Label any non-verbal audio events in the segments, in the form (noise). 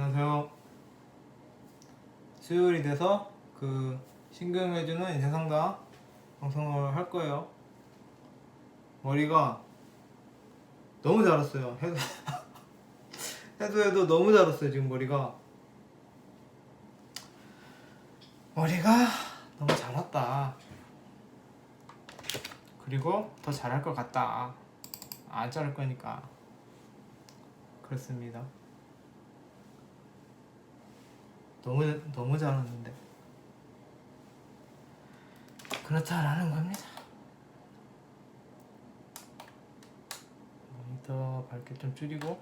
안녕하세요. 수요일이 돼서 그 신금해주는 인생 상담 방송을 할 거예요. 머리가 너무 자랐어요. 해도 (laughs) 해도 해도 너무 자랐어요 지금 머리가. 머리가 너무 자랐다. 그리고 더 잘할 것 같다. 안 자를 거니까. 그렇습니다. 너무 너무 잘하는데 그렇다라는 겁니다. 모니터 밝기 좀 줄이고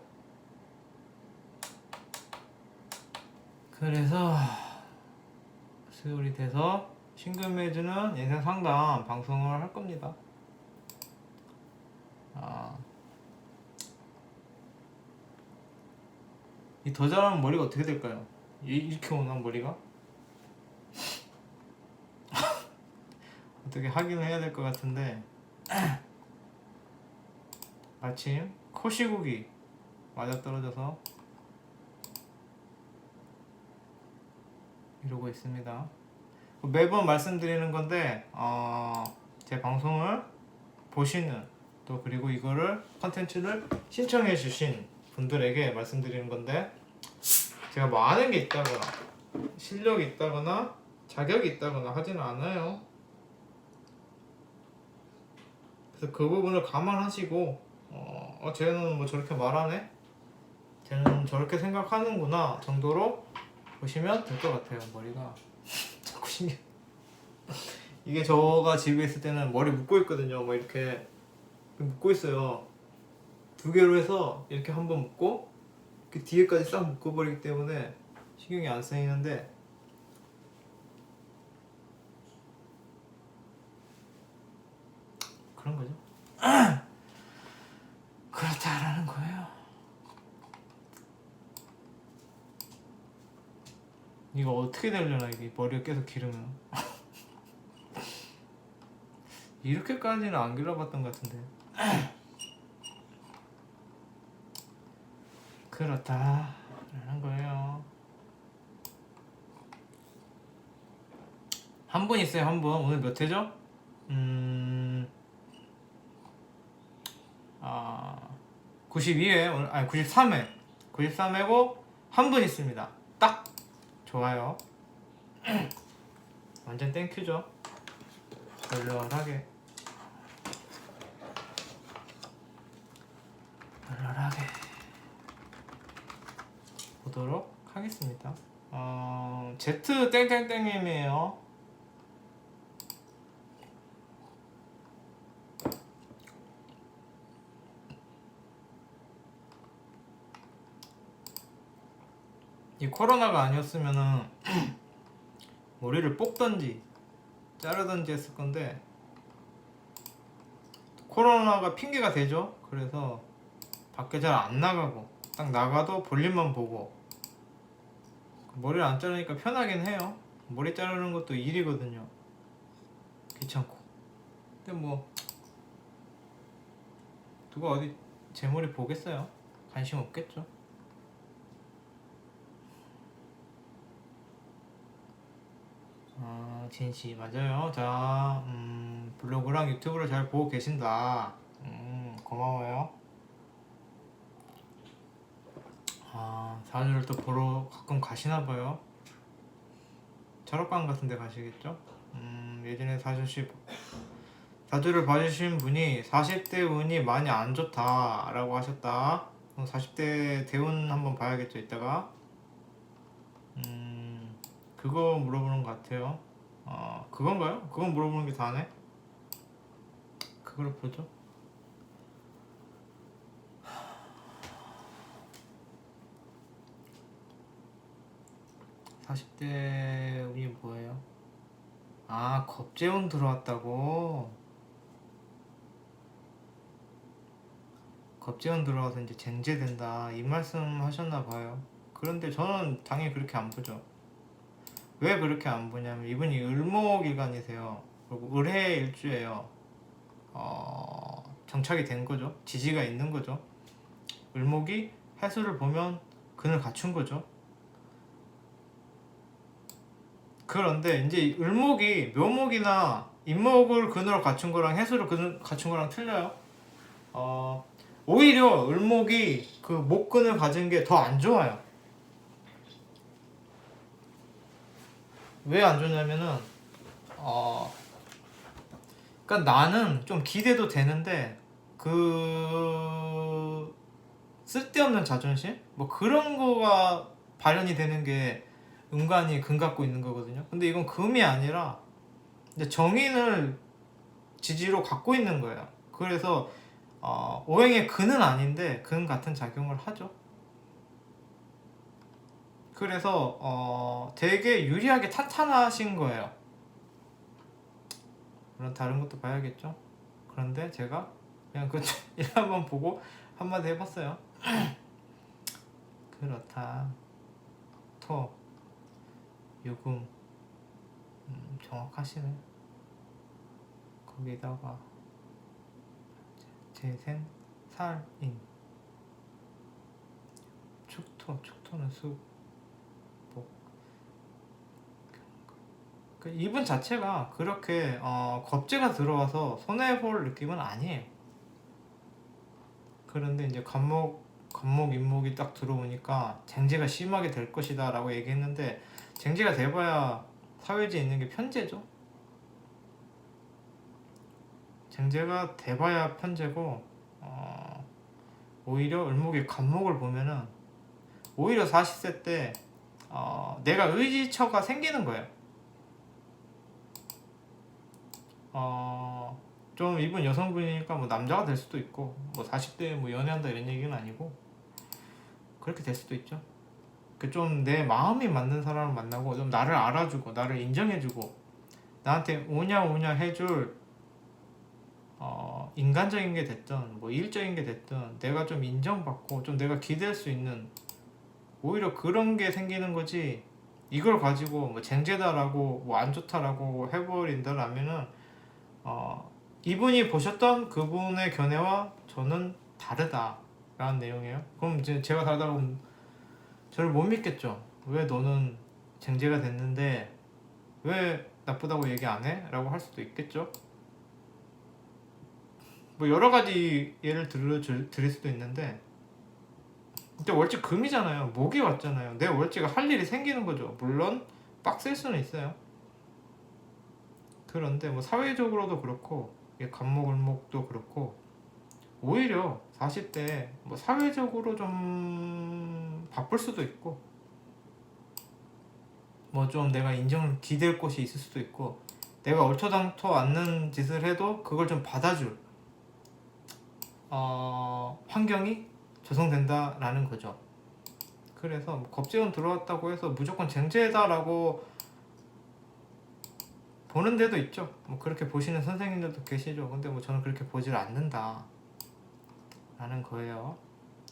그래서 수요일이 돼서 신금해주는 인생 상담 방송을 할 겁니다. 아. 이 더 잘하면 머리가 어떻게 될까요? 이- 이렇게 오나 머리가? 어떻게 하긴 해야 될 것 같은데 마침 코시국이 맞아떨어져서 이러고 있습니다. 매번 말씀드리는 건데 어, 제 방송을 보시는 또 그리고 이거를 컨텐츠를 신청해 주신 분들에게 말씀드리는 건데 제가 뭐 아는 게 있다거나 실력이 있다거나 자격이 있다거나 하지는 않아요. 그래서 그 부분을 감안하시고 어, 어 쟤는 뭐 저렇게 말하네? 쟤는 저렇게 생각하는구나 정도로 보시면 될 것 같아요. 머리가 (laughs) 자꾸 신경 이게 저가 집에 있을 때는 머리 묶고 있거든요. 뭐 이렇게 묶고 있어요. 두 개로 해서 이렇게 한 번 묶고 그 뒤에까지 싹 묶어버리기 때문에 신경이 안 쓰이는데 그런 거죠. (clears throat) 그렇다라는 거예요. 이거 어떻게 되려나 이게 머리가 계속 기르면 (laughs) 이렇게까지는 안 길러봤던 것 같은데 (clears throat) 그렇다라는 거예요. 한 분 있어요, 한 분. 오늘 몇 회죠? 음, 아, 92회, 오늘, 아니, 93회. 93회고, 한 분 있습니다. 딱! 좋아요. (clears throat) 완전 땡큐죠? 널널하게. 널널하게. 보도록 하겠습니다. 어, Z 땡땡땡님이에요. 이 코로나가 아니었으면은 (clears throat) 머리를 뽑던지 자르던지 했을 건데 코로나가 핑계가 되죠. 그래서 밖에 잘 안 나가고 딱 나가도 볼일만 보고 머리를 안 자르니까 편하긴 해요. 머리 자르는 것도 일이거든요. 귀찮고. 근데 뭐 누가 어디 제 머리 보겠어요? 관심 없겠죠. 아, 진씨 맞아요. 자, 음, 블로그랑 유튜브를 잘 보고 계신다. 음, 고마워요. 아, 사주를 또 보러 가끔 가시나 봐요. 철학관 같은 데 가시겠죠? 음, 예전에 사주시 사주를 봐주신 분이 40대 운이 많이 안 좋다라고 하셨다. 그럼 40대 대운 한번 봐야겠죠, 이따가. 음, 그거 물어보는 것 같아요. 어, 그건가요? 그건 물어보는 게 다네? 그걸 보죠. 사십 대 운이 뭐예요? 아, 겁재운 들어왔다고? 겁재운 들어와서 이제 쟁제된다. 이 말씀 하셨나 봐요. 그런데 저는 당연히 그렇게 안 보죠. 왜 그렇게 안 보냐면 이분이 을목일간이세요. 그리고 을해 일주예요. 어, 정착이 된 거죠. 지지가 있는 거죠. 을목이 해수를 보면 근을 갖춘 거죠. 그런데 이제 을목이 묘목이나 임목을 근으로 갖춘 거랑 해수를 근 갖춘 거랑 틀려요. 어, 오히려 을목이 그 목근을 가진 게 더 안 좋아요. 왜 안 좋냐면은 어, 그러니까 나는 좀 기대도 되는데 그 쓸데없는 자존심 뭐 그런 거가 발현이 되는 게 은간이 금 갖고 있는 거거든요. 근데 이건 금이 아니라 이제 정인을 지지로 갖고 있는 거예요. 그래서 어, 오행의 근은 아닌데 근 같은 작용을 하죠. 그래서 어, 되게 유리하게 탄탄하신 거예요. 물론 다른 것도 봐야겠죠. 그런데 제가 그냥 그 일 (laughs) 한번 보고 한마디 해봤어요. (laughs) 그렇다. 토, 유금, 음, 정확하시네. 거기다가 재생, 살인, 축토, 축토는 수, 목. 그 이분 자체가 그렇게 어, 겁재가 들어와서 손해 볼 느낌은 아니에요. 그런데 이제 간목, 간목, 인목이 딱 들어오니까 쟁제가 심하게 될 것이다 라고 얘기했는데 쟁제가 돼봐야 사회지에 있는 게 편제죠. 쟁제가 돼봐야 편제고 어, 오히려 을목이 간목을 보면은 오히려 40세 때 어, 내가 의지처가 생기는 거예요. 어, 좀 이분 여성분이니까 뭐 남자가 될 수도 있고 뭐 40대에 뭐 연애한다 이런 얘기는 아니고 그렇게 될 수도 있죠. 그 좀 내 마음이 맞는 사람을 만나고 좀 나를 알아주고 나를 인정해주고 나한테 오냐 오냐 해줄 어, 인간적인 게 됐든 뭐 일적인 게 됐든 내가 좀 인정받고 좀 내가 기댈 수 있는 오히려 그런 게 생기는 거지 이걸 가지고 뭐 쟁제다라고 뭐 안 좋다라고 해버린다라면은 어, 이분이 보셨던 그분의 견해와 저는 다르다라는 내용이에요. 그럼 이제 제가 다르다고 저를 못 믿겠죠. 왜 너는 쟁제가 됐는데 왜 나쁘다고 얘기 안 해? 라고 할 수도 있겠죠. 뭐 여러 가지 예를 들어 줄- 드릴 수도 있는데 근데 월지 금이잖아요. 목이 왔잖아요. 내 월지가 할 일이 생기는 거죠. 물론 빡셀 수는 있어요. 그런데 뭐 사회적으로도 그렇고 간목을목도 그렇고 오히려 40대 뭐 사회적으로 좀 바쁠 수도 있고 뭐 좀 내가 인정을 기댈 곳이 있을 수도 있고 내가 얼토당토 않는 짓을 해도 그걸 좀 받아줄 어, 환경이 조성된다라는 거죠. 그래서 뭐 겁재원 들어왔다고 해서 무조건 쟁제다라고 보는 데도 있죠. 뭐 그렇게 보시는 선생님들도 계시죠. 근데 뭐 저는 그렇게 보질 않는다. 라는 거예요.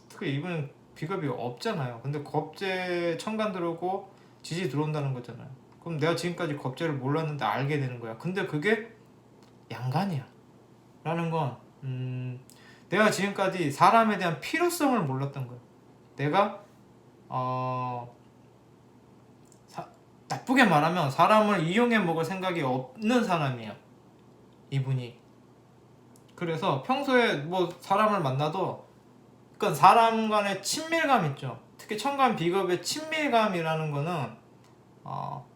특히 이분은 비겁이 없잖아요. 근데 겁재 천간 들어오고 지지 들어온다는 거잖아요. 그럼 내가 지금까지 겁재를 몰랐는데 알게 되는 거야. 근데 그게 양간이야. 라는 건, 음, 내가 지금까지 사람에 대한 필요성을 몰랐던 거야. 내가, 어, 사- 나쁘게 말하면 사람을 이용해 먹을 생각이 없는 사람이에요. 이분이. 그래서 평소에 뭐 사람을 만나도 그러니까 사람 간의 친밀감 있죠. 특히 천간 비겁의 친밀감이라는 거는 어,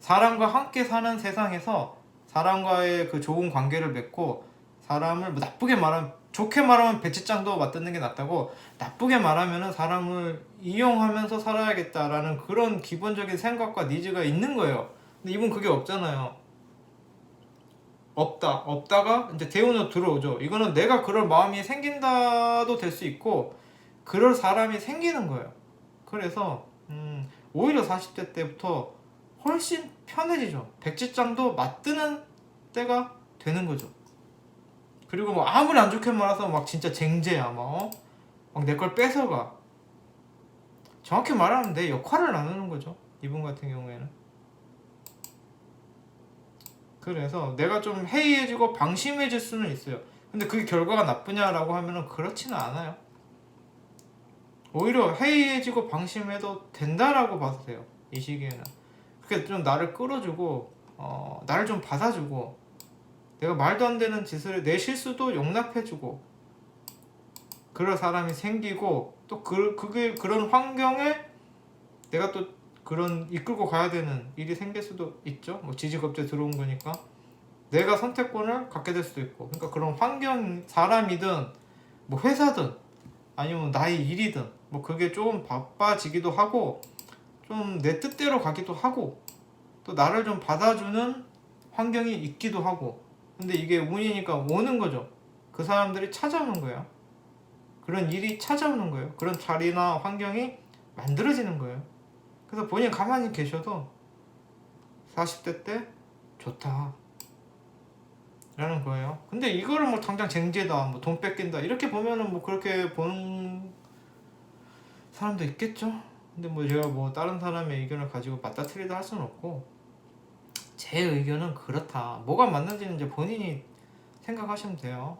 사람과 함께 사는 세상에서 사람과의 그 좋은 관계를 맺고 사람을 뭐 나쁘게 말하면 좋게 말하면 배치장도 맞듣는 게 낫다고 나쁘게 말하면은 사람을 이용하면서 살아야겠다라는 그런 기본적인 생각과 니즈가 있는 거예요. 근데 이분 그게 없잖아요. 없다 없다가 이제 대운으로 들어오죠. 이거는 내가 그럴 마음이 생긴다도 될 수 있고 그럴 사람이 생기는 거예요. 그래서 음, 오히려 40대 때부터 훨씬 편해지죠. 백지장도 맞드는 때가 되는 거죠. 그리고 뭐 아무리 안 좋게 말해서 막 진짜 쟁제야 어? 막내 걸 뺏어가. 정확히 말하면 내 역할을 나누는 거죠. 이분 같은 경우에는 그래서 내가 좀 해이해지고 방심해질 수는 있어요. 근데 그게 결과가 나쁘냐라고 하면은 그렇지는 않아요. 오히려 해이해지고 방심해도 된다라고 봐도 돼요. 이 시기에는. 그렇게 좀 나를 끌어주고 어, 나를 좀 받아주고 내가 말도 안 되는 짓을 내 실수도 용납해주고 그럴 사람이 생기고 또 그, 그게 그런 환경에 내가 또 그런 이끌고 가야 되는 일이 생길 수도 있죠. 뭐 지지급제 들어온 거니까. 내가 선택권을 갖게 될 수도 있고. 그러니까 그런 환경 사람이든 뭐 회사든 아니면 나의 일이든 뭐 그게 좀 바빠지기도 하고 좀 내 뜻대로 가기도 하고 또 나를 좀 받아주는 환경이 있기도 하고. 근데 이게 운이니까 오는 거죠. 그 사람들이 찾아오는 거예요. 그런 일이 찾아오는 거예요. 그런 자리나 환경이 만들어지는 거예요 그래서 본인 가만히 계셔도 40대 때 좋다. 라는 거예요. 근데 이거를 뭐 당장 쟁제다 뭐 돈 뺏긴다 이렇게 보면은 뭐 그렇게 보는 사람도 있겠죠? 근데 뭐 제가 뭐 다른 사람의 의견을 가지고 맞다 틀리다 할 수는 없고 제 의견은 그렇다. 뭐가 맞는지는 이제 본인이 생각하시면 돼요.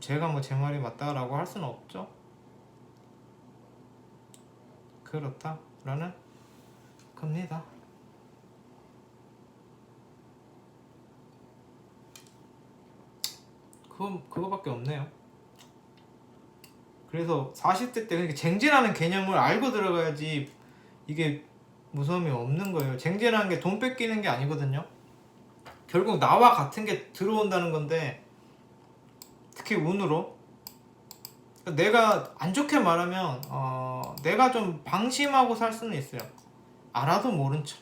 제가 뭐 제 말이 맞다라고 할 수는 없죠 그렇다라는 겁니다 그거 그거밖에 없네요. 그래서 40대 때 그러니까 쟁제라는 개념을 알고 들어가야지 이게 무서움이 없는 거예요. 쟁제라는 게 돈 뺏기는 게 아니거든요. 결국 나와 같은 게 들어온다는 건데 특히 운으로 내가 안 좋게 말하면 어, 내가 좀 방심하고 살 수는 있어요. 알아도 모른 척.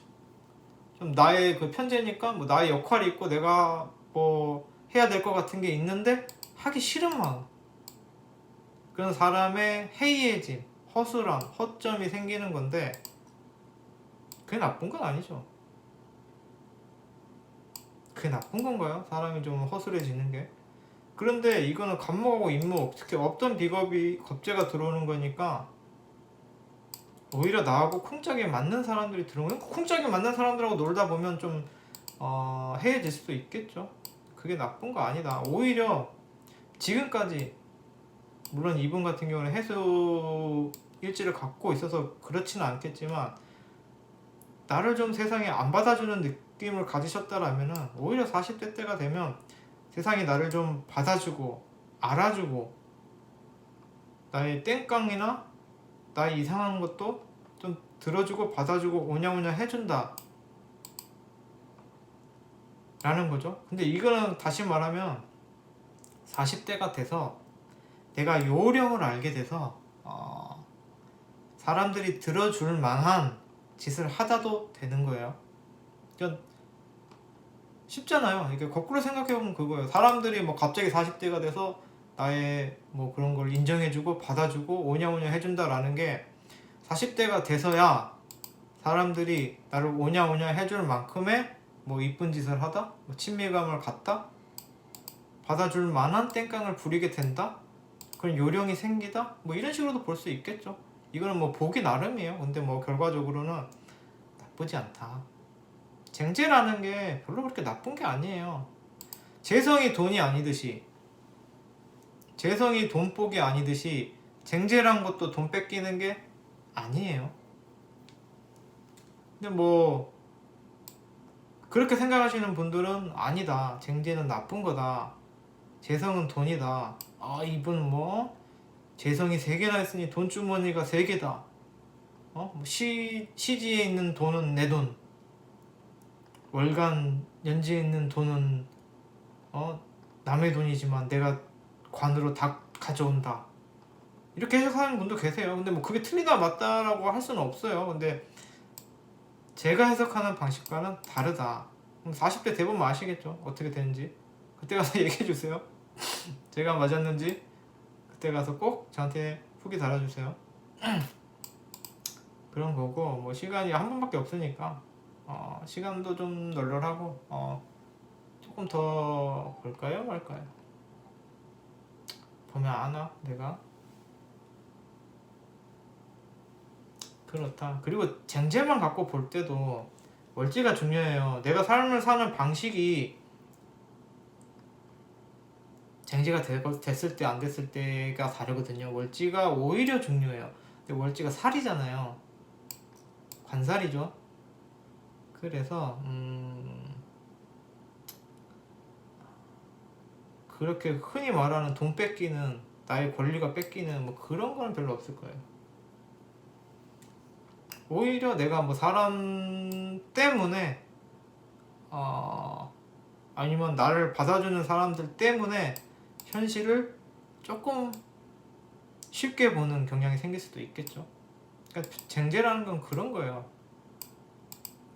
좀 나의 그 편제니까 뭐 나의 역할이 있고 내가 뭐 해야 될 것 같은 게 있는데 하기 싫은 마음. 그런 사람의 해이해짐, 허술함, 허점이 생기는 건데 그게 나쁜 건 아니죠. 그게 나쁜 건가요? 사람이 좀 허술해지는 게. 그런데 이거는 간목하고 임목, 특히 없던 비겁이 겁재가 들어오는 거니까 오히려 나하고 쿵짝이 맞는 사람들이 들어오면 쿵짝이 맞는 사람들하고 놀다 보면 좀 어, 해해질 수도 있겠죠. 그게 나쁜 거 아니다. 오히려 지금까지 물론 이분 같은 경우는 해수 일지를 갖고 있어서 그렇지는 않겠지만 나를 좀 세상에 안 받아주는 느낌을 가지셨다라면은 오히려 40대 때가 되면 세상이 나를 좀 받아주고 알아주고 나의 땡깡이나 나의 이상한 것도 좀 들어주고 받아주고 오냐오냐 해준다 라는 거죠. 근데 이거는 다시 말하면 40대가 돼서 내가 요령을 알게 돼서 어, 사람들이 들어줄 만한 짓을 하다도 되는 거예요. 쉽잖아요. 이게 거꾸로 생각해보면 그거예요. 사람들이 뭐 갑자기 40대가 돼서 나의 뭐 그런 걸 인정해주고 받아주고 오냐오냐 해준다라는 게 40대가 돼서야 사람들이 나를 오냐오냐 해줄 만큼의 뭐 이쁜 짓을 하다, 뭐 친밀감을 갖다, 받아줄 만한 땡깡을 부리게 된다, 그런 요령이 생기다, 뭐 이런 식으로도 볼 수 있겠죠. 이거는 뭐 보기 나름이에요. 근데 뭐 결과적으로는 나쁘지 않다. 쟁제라는 게 별로 그렇게 나쁜 게 아니에요. 재성이 돈이 아니듯이, 재성이 돈복이 아니듯이, 쟁제란 것도 돈 뺏기는 게 아니에요. 근데 뭐 그렇게 생각하시는 분들은 아니다. 쟁제는 나쁜 거다. 재성은 돈이다. 아 이분 뭐 재성이 세 개나 있으니 돈 주머니가 세 개다. 어? 뭐 시, 시지에 있는 돈은 내 돈. 월간 연지에 있는 돈은 어 남의 돈이지만 내가 관으로 다 가져온다. 이렇게 해석하는 분도 계세요. 근데 뭐 그게 틀리다 맞다라고 할 수는 없어요. 근데 제가 해석하는 방식과는 다르다. 40대 대부분 아시겠죠? 어떻게 되는지. 그때 가서 (laughs) 얘기해 주세요. 제가 맞았는지 그때 가서 꼭 저한테 후기 달아주세요. (clears throat) 그런 거고 뭐 시간이 한 번밖에 없으니까 어, 시간도 좀 널널하고 어, 조금 더 볼까요 말까요? 보면 아나 내가 그렇다. 그리고 쟁제만 갖고 볼 때도 월지가 중요해요. 내가 삶을 사는 방식이 쟁제가 되- 됐을 때 안 됐을 때가 다르거든요. 월지가 오히려 중요해요. 근데 월지가 살이잖아요. 관살이죠. 그래서 음 그렇게 흔히 말하는 돈 뺏기는 나의 권리가 뺏기는 뭐 그런 거는 별로 없을 거예요. 오히려 내가 뭐 사람 때문에 어 아니면 나를 받아주는 사람들 때문에 현실을 조금 쉽게 보는 경향이 생길 수도 있겠죠. 그러니까 쟁제라는 건 그런 거예요.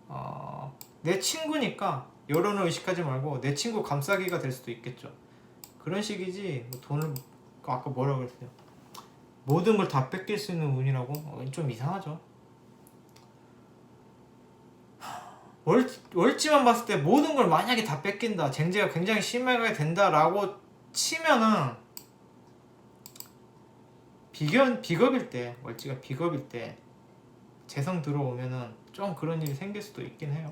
어, 내 친구니까 여론을 의식하지 말고 내 친구 감싸기가 될 수도 있겠죠. 그런 식이지 뭐 돈을 아까 뭐라 그랬어요? 모든 걸 다 뺏길 수 있는 운이라고? 어, 좀 이상하죠. 월, 월지만 봤을 때 모든 걸 만약에 다 뺏긴다, 쟁제가 굉장히 심하게 된다라고 치면은 비견 비겁일 때 월지가 비겁일 때 재성 들어오면은 좀 그런 일이 생길 수도 있긴 해요.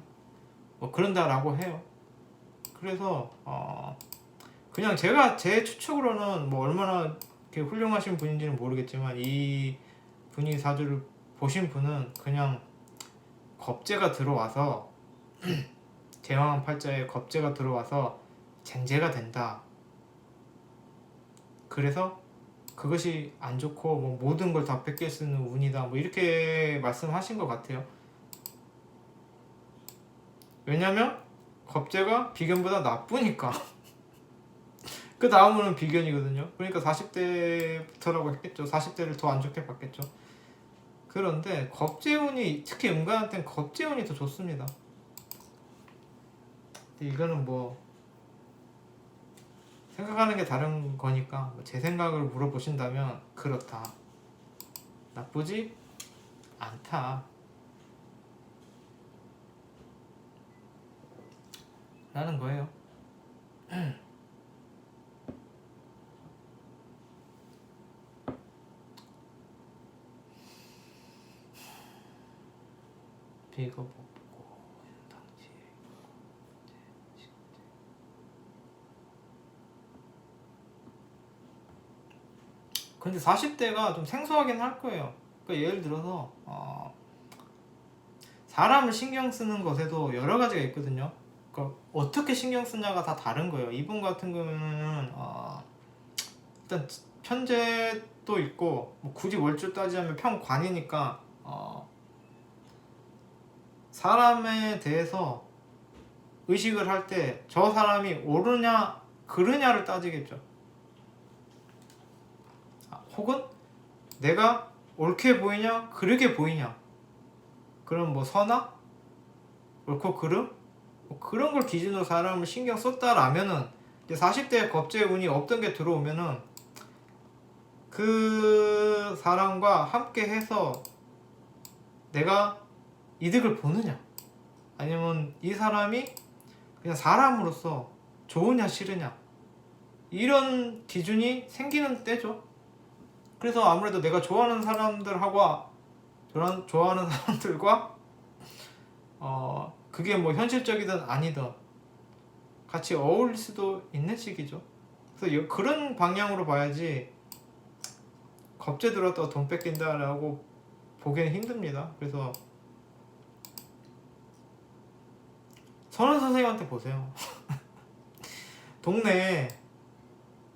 뭐 그런다라고 해요. 그래서 어 그냥 제가 제 추측으로는 뭐 얼마나 훌륭하신 분인지는 모르겠지만 이 분이 사주를 보신 분은 그냥 겁재가 들어와서 (clears throat) 대왕 팔자에 겁재가 들어와서 쟁제가 된다. 그래서 그것이 안 좋고 뭐 모든 걸 다 뺏길 수 있는 운이다. 뭐 이렇게 말씀하신 것 같아요. 왜냐면 겁재가 비견보다 나쁘니까. (laughs) 그 다음으로는 비견이거든요. 그러니까 40대부터라고 했겠죠. 40대를 더 안 좋게 봤겠죠. 그런데 겁재운이 특히 음간한테는 겁재운이 더 좋습니다. 근데 이거는 뭐 생각하는 게 다른 거니까 뭐제 생각을 물어보신다면 그렇다. 나쁘지 않다. 라는 거예요. 비거 뽑고 당지 근데 40대가 좀 생소하긴 할 거예요. 그러니까 예를 들어서 어, 사람을 신경 쓰는 것에도 여러 가지가 있거든요. 그러니까 어떻게 신경 쓰냐가 다 다른 거예요. 이분 같은 경우는 어, 일단 편제도 있고 뭐 굳이 월주 따지자면 평관이니까 어, 사람에 대해서 의식을 할 때 저 사람이 옳으냐 그르냐를 따지겠죠. 아, 혹은 내가 옳게 보이냐 그르게 보이냐 그럼 뭐 선악 옳고 그름 뭐 그런 걸 기준으로 사람을 신경 썼다라면은 이제 40대 겁제 운이 없던 게 들어오면은 그 사람과 함께 해서 내가 이득을 보느냐 아니면 이 사람이 그냥 사람으로서 좋으냐 싫으냐 이런 기준이 생기는 때죠. 그래서 아무래도 내가 좋아하는 사람들하고 좋아하는 사람들과 어 그게 뭐 현실적이든 아니든 같이 어울릴 수도 있는 시기죠. 그래서 여- 그런 방향으로 봐야지 겁제 들었다가 돈 뺏긴다라고 보기는 힘듭니다. 그래서 선원 선생님한테 보세요. (laughs) 동네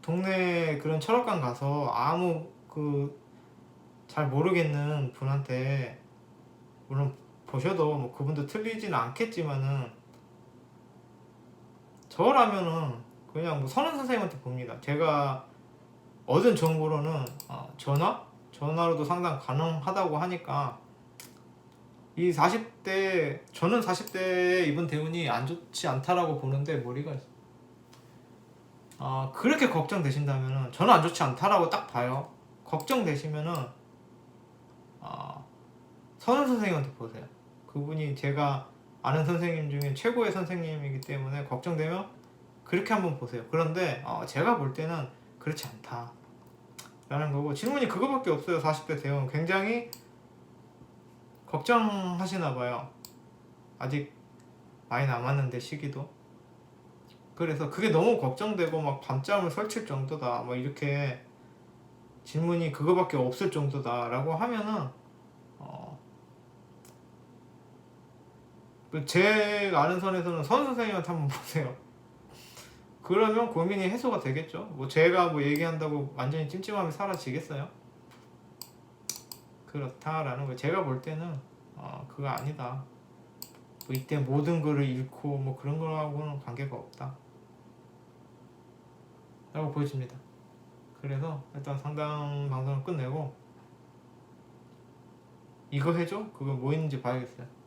동네 그런 철학관 가서 아무 그 잘 모르겠는 분한테 물론 보셔도 뭐 그분도 틀리지는 않겠지만은 저라면은 그냥 뭐 선원 선생님한테 봅니다. 제가 얻은 정보로는 어, 전화 전화로도 상당 가능하다고 하니까 이 40대 저는 40대 이번 대운이 안 좋지 않다라고 보는데 머리가 아 그렇게 걱정되신다면은 저는 안 좋지 않다라고 딱 봐요. 걱정되시면은 아 선은 선생님한테 보세요. 그분이 제가 아는 선생님 중에 최고의 선생님이기 때문에 걱정되면 그렇게 한번 보세요. 그런데 어, 제가 볼 때는 그렇지 않다. 라는 거고 질문이 그거밖에 없어요. 40대 대원 굉장히 걱정하시나 봐요. 아직 많이 남았는데 시기도. 그래서 그게 너무 걱정되고 막 밤잠을 설칠 정도다. 뭐 이렇게 질문이 그거밖에 없을 정도다라고 하면은 제 아는 선에서는 선 선생님한테 한번 보세요. 그러면 고민이 해소가 되겠죠. 뭐 제가 뭐 얘기한다고 완전히 찜찜함이 사라지겠어요? 그렇다라는 거. 제가 볼 때는 어, 그거 아니다. 뭐 이때 모든 거를 잃고 뭐 그런 거하고는 관계가 없다. 라고 보여집니다. 그래서 일단 상담 방송을 끝내고 이거 해줘? 그거 뭐 있는지 봐야겠어요.